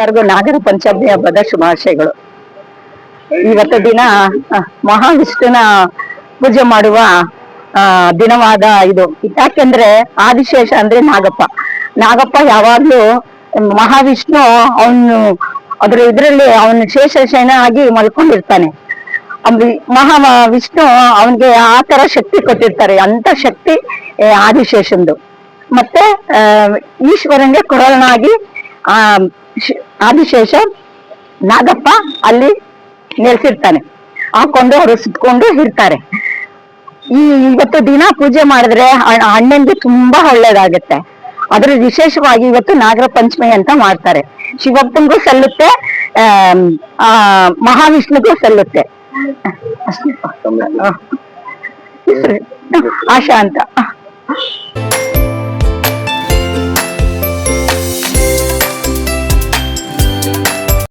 ಎಲ್ಲರಿಗೂ ನಾಗರ ಪಂಚಮಿ ಹಬ್ಬದ ಶುಭಾಶಯಗಳು. ಇವತ್ತು ದಿನ ಮಹಾವಿಷ್ಣುನ ಪೂಜೆ ಮಾಡುವ ದಿನವಾದ ಇದು. ಯಾಕೆಂದ್ರೆ ಆದಿಶೇಷ ಅಂದ್ರೆ ನಾಗಪ್ಪ. ನಾಗಪ್ಪ ಯಾವಾಗ್ಲೂ ಮಹಾವಿಷ್ಣು ಅವನು, ಅದ್ರ ಇದ್ರಲ್ಲಿ ಅವನು ಶೇಷಶಯನ ಆಗಿ ಮಲ್ಕೊಂಡಿರ್ತಾನೆ. ಮಹಾ ವಿಷ್ಣು ಅವನ್ಗೆ ಆ ಶಕ್ತಿ ಕೊಟ್ಟಿರ್ತಾರೆ. ಅಂತ ಶಕ್ತಿ ಆದಿಶೇಷಂದು. ಮತ್ತೆ ಈಶ್ವರನ್ಗೆ ಕೊರಳನಾಗಿ, ಆ ಆದಿಶೇಷ ನಾಗಪ್ಪ ಅಲ್ಲಿ ನೆಲೆಸಿರ್ತಾನೆ ಹಾಕೊಂಡು ಅವರು ಸುತ್ಕೊಂಡು ಇರ್ತಾರೆ ಈ ಇವತ್ತು ದಿನ ಪೂಜೆ ಮಾಡಿದ್ರೆ ಅಣ್ಣನ್ಗೆ ತುಂಬಾ ಒಳ್ಳೇದಾಗುತ್ತೆ ಅದ್ರ ವಿಶೇಷವಾಗಿ ಇವತ್ತು ನಾಗರ ಪಂಚಮಿ ಅಂತ ಮಾಡ್ತಾರೆ ಶಿವಪ್ಪಂಗೂ ಸಲ್ಲುತ್ತೆ ಆ ಮಹಾವಿಷ್ಣುಗೂ ಸಲ್ಲುತ್ತೆ. ಆಶಾ ಅಂತ